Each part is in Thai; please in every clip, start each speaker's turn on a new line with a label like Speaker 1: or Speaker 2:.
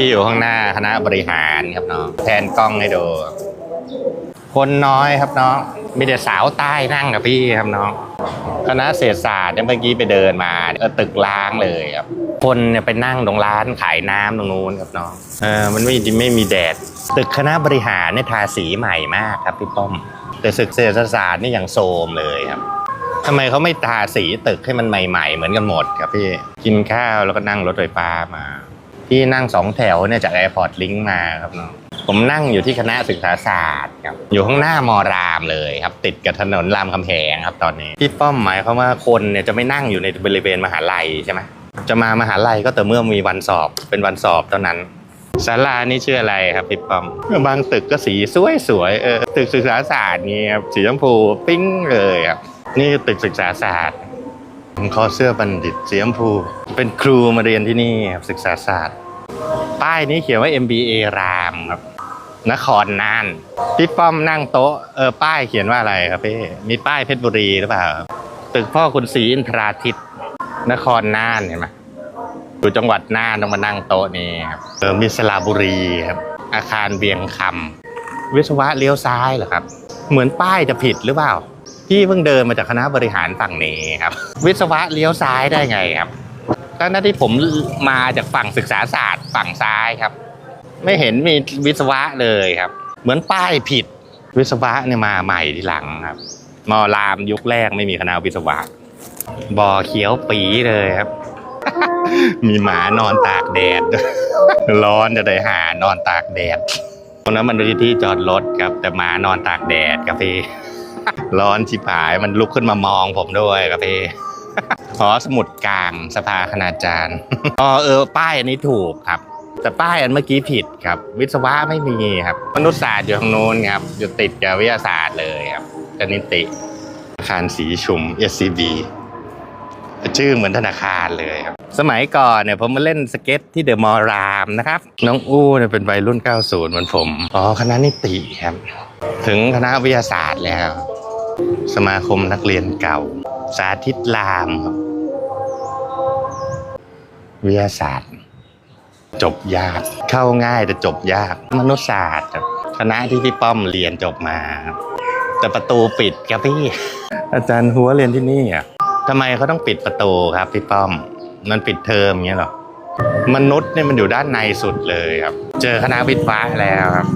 Speaker 1: ที่อยู่ข้างหน้าคณะบริหารครับน้องแทนกล้องให้ดู คนน้อยครับน้องมีแต่สาวใต้นั่งกับพี่ครับน้องคณะเศรษฐศาสตร์เนี่ยเมื่อกี้ไปเดินมาเออตึกล้างเลยครับคนเนี่ยไปนั่งตรงร้านขายน้ำตรงนู้นครับน้องเออมันไม่ไม่มีแดด ตึกคณะบริหารเนี่ยทาสีใหม่มากครับพี่ป้อม แต่ศึกเศรษฐศาสตร์นี่อย่างโทมเลยครับทำไมเขาไม่ทาสีตึกให้มันใหม่ ๆ เหมือนกันหมดครับพี่กินข้าวแล้วก็นั่งรถไฟฟ้ามา พี่นั่งสองแถวเนี่ยจากแอร์พอร์ตลิงก์มาครับน้องผมนั่งอยู่ที่คณะศึกษาศาสตร์ครับอยู่ข้างหน้ามอรามเลยครับ ติดกับถนนรามคำแหงครับตอนนี้พี่ป้อมหมายความว่าคนเนี่ยจะไม่นั่งอยู่ในบริเวณมหาลัยใช่ไหมจะมามหาลัยก็แต่เมื่อมีวันสอบเป็นวันสอบเท่านั้นศาลานี่ชื่ออะไรครับพี่ป้อมบางตึกก็สีสวยสวยๆเออตึกศึกษาศาสตร์นี่ครับสีชมพูปิ้งเลยครับนี่ตึกศึกษาศาสตร์ ผมขอเสื้อบัณฑิตสีชมพู เป็นครูมาเรียนที่นี่ครับศึกษาศาสตร์ ป้ายนี้เขียนว่า MBA รามครับ นครน่านพี่ป้อมนั่งโต๊ะเออป้ายเขียนว่าอะไรครับพี่มีป้ายเพชรบุรีหรือเปล่าตึกพ่อคุณศรีอินทราทิตนครน่านเห็นไหมอยู่จังหวัดน่านต้องมานั่งโต๊ะนี้ครับเออมีสระบุรีครับอาคารเวียงคำวิศวะเลี้ยวซ้ายเหรอครับ เหมือนป้ายจะผิดหรือเปล่า พี่เพิ่งเดินมาจากคณะบริหารฝั่งนี้ครับ วิศวะเลี้ยวซ้ายได้ไงครับทั้งๆที่ผมมาจากฝั่งศึกษาศาสตร์ฝั่งซ้ายครับ ไม่เห็นมีวิศวะเลยครับ เหมือนป้ายผิดวิศวะเนี่ยมาใหม่ทีหลังครับมอรามยุคแรกไม่มีคณะวิศวะบ่อเขียวปีเลยครับ มีหมานอนตากแดด ร้อนจะได้หานอนตากแดดตรงนั้นมันเป็นที่จอดรถครับ แต่หมานอนตากแดดครับพี่ ร้อนชิบหายมันลุกขึ้นมามองผมด้วยครับพี่หอสมุดกลางสภาคณาจารย์อ๋อเออป้ายอันนี้ถูกครับ แต่ป้ายอันเมื่อกี้ผิดครับ วิศวะไม่มีครับ มนุษยศาสตร์อยู่ทางโน้นครับอยู่ติดกับวิทยาศาสตร์เลยครับกนิติอาคารสีชุม SCB ชื่อเหมือนธนาคารเลยครับ สมัยก่อนเนี่ยผมมาเล่นสเก็ตที่เดอะมอลล์รามนะครับ น้องอู้เนี่ยเป็นวัยรุ่น 90 เหมือนผม อ๋อ คณะนิติครับ ถึงคณะวิทยาศาสตร์แล้ว สมาคมนักเรียนเก่า สาธิตรามครับวิทยาศาสตร์ จบยาก เข้าง่ายแต่จบยาก มนุษยศาสตร์ครับคณะที่พี่ป้อมเรียนจบมา แต่ประตูปิดครับพี่ อาจารย์หัวเรียนที่นี่อะทำไมเขาต้องปิดประตูครับพี่ป้อม มันปิดเทอมอย่างเงี้ยหรอมนุษย์เนี่ยมันอยู่ด้านในสุดเลยครับ เจอคณะวิทย์ฟ้าแล้วครับ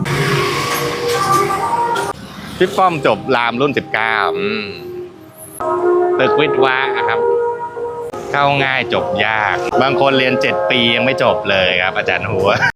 Speaker 1: พี่ป้อมจบรามรุ่น 19อืมตึกวิทย์วะครับ เข้าง่ายจบยาก บางคนเรียน 7 ปียังไม่จบเลยครับ อาจารย์หัว